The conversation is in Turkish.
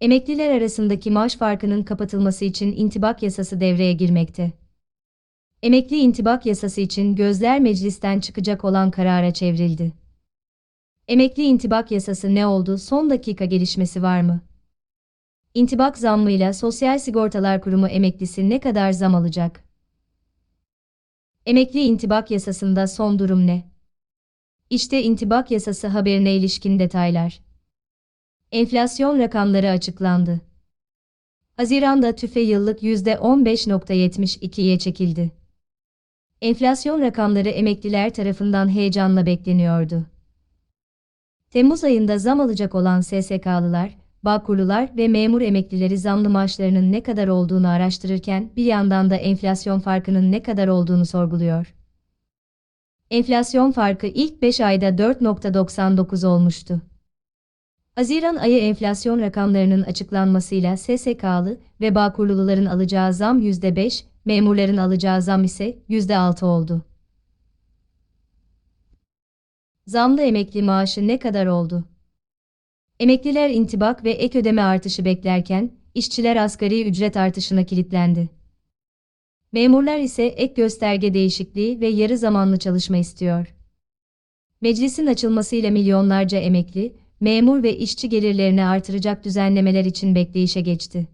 Emekliler arasındaki maaş farkının kapatılması için intibak yasası devreye girmekte. Emekli intibak yasası için gözler meclisten çıkacak olan karara çevrildi. Emekli intibak yasası ne oldu? Son dakika gelişmesi var mı? İntibak zammıyla Sosyal Sigortalar Kurumu emeklisi ne kadar zam alacak? Emekli intibak yasasında son durum ne? İşte intibak yasası haberine ilişkin detaylar. Enflasyon rakamları açıklandı. Haziran'da tüfe yıllık %15.72'ye çekildi. Enflasyon rakamları emekliler tarafından heyecanla bekleniyordu. Temmuz ayında zam alacak olan SSK'lılar, Bağkurlular ve memur emeklileri zamlı maaşlarının ne kadar olduğunu araştırırken bir yandan da enflasyon farkının ne kadar olduğunu sorguluyor. Enflasyon farkı ilk 5 ayda 4.99 olmuştu. Haziran ayı enflasyon rakamlarının açıklanmasıyla SSK'lı ve Bağkurluların alacağı zam %5, memurların alacağı zam ise %6 oldu. Zamlı emekli maaşı ne kadar oldu? Emekliler intibak ve ek ödeme artışı beklerken, işçiler asgari ücret artışına kilitlendi. Memurlar ise ek gösterge değişikliği ve yarı zamanlı çalışma istiyor. Meclisin açılmasıyla milyonlarca emekli, memur ve işçi gelirlerini artıracak düzenlemeler için bekleyişe geçti.